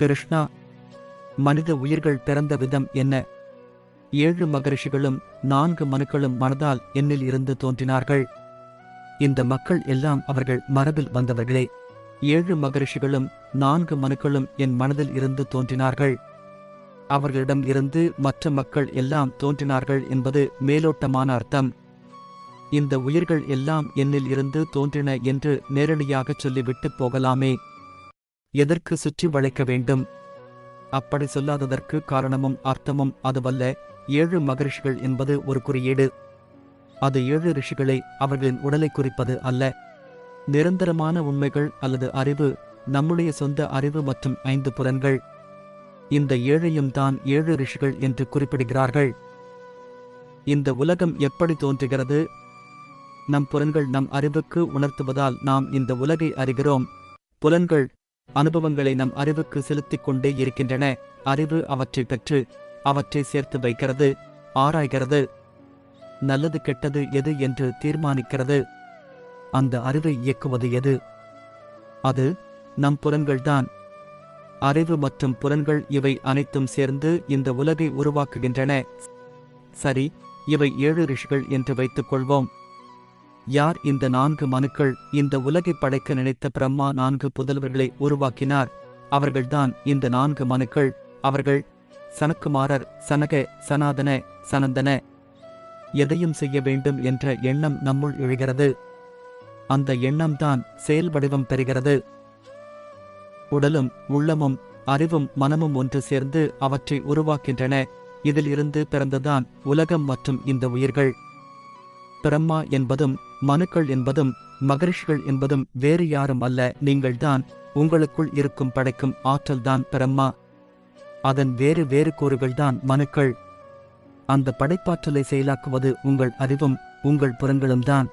கிருஷ்ணா மனித உயிர்கள் பிறந்த விதம் என்ன? ஏழு மகரிஷிகளும் நான்கு மனுக்களும் மனதால் என்னில் இருந்து தோன்றினார்கள். இந்த மக்கள் எல்லாம் அவர்கள் மரபில் வந்தவர்களே. ஏழு மகரிஷிகளும் நான்கு மனுக்களும் என் மனதில் இருந்து தோன்றினார்கள். அவர்களிடம் இருந்து மற்ற மக்கள் எல்லாம் தோன்றினார்கள் என்பது மேலோட்டமான அர்த்தம். இந்த உயிர்கள் எல்லாம் என்னில் இருந்து தோன்றின என்று நேரடியாகச் சொல்லிவிட்டு போகலாமே. எதற்கு சுற்றி வளைக்க வேண்டும்? அப்படி சொல்லாததற்கு காரணமும் அர்த்தமும் அதுவல்ல. ஏழு மகரிஷிகள் என்பது ஒரு குறியீடு. அது ஏழு ரிஷிகளை அவர்களின் உடலை குறிப்பது அல்ல. நிரந்தரமான உண்மைகள் அல்லது அறிவு நம்முடைய சொந்த அறிவு மற்றும் ஐந்து புலன்கள். இந்த ஏழையும் தான் ஏழு ரிஷிகள் என்று குறிப்பிடுகிறார்கள். இந்த உலகம் எப்படி தோன்றுகிறது? நம் புலன்கள் நம் அறிவுக்கு உணர்த்துவதால் நாம் இந்த உலகை அறிகிறோம். புலன்கள் அனுபவங்களை நம் அறிவுக்கு செலுத்திக் கொண்டே இருக்கின்றன. அறிவு அவற்றை பெற்று அவற்றை சேர்த்து வைக்கிறது ஆராய்கிறது. நல்லது கெட்டது எது என்று தீர்மானிக்கிறது. அந்த அறிவை இயக்குவது எது? அது நம் புலன்கள்தான். அறிவு மற்றும் புலன்கள் இவை அனைத்தும் சேர்ந்து இந்த உலகை உருவாக்குகின்றன. சரி இவை ஏழு ரிஷிகள் என்று வைத்துக் கொள்வோம். யார் இந்த நான்கு மனுக்கள் இந்த உலகை படைக்க நினைத்த பிரம்மா நான்கு புதல்வர்களை உருவாக்கினார்? அவர்கள்தான் இந்த நான்கு மனுக்கள். அவர்கள் சனக்குமாரர் சனக சனாதன சனந்தன. எதையும் செய்ய வேண்டும் என்ற எண்ணம் நம்முள் எழுகிறது. அந்த எண்ணம்தான் செயல் வடிவம் பெறுகிறது. உடலும் உள்ளமும் அறிவும் மனமும் ஒன்று சேர்ந்து அவற்றை உருவாக்கின்றன. இதில் இருந்து பிறந்ததான் உலகம் மற்றும் இந்த உயிர்கள். பிரம்மா என்பதும் மனுக்கள் என்பதும் மகரிஷிகள் என்பதும் வேறு யாரும் அல்ல நீங்கள்தான் உங்களுக்குள் இருக்கும் படைக்கும் ஆற்றல்தான் பிரம்மா. அதன் வேறு வேறு கூறுகள்தான் மனுக்கள். அந்த படைப்பாற்றலை செயலாக்குவது உங்கள் அறிவும் உங்கள் புறங்களும் தான்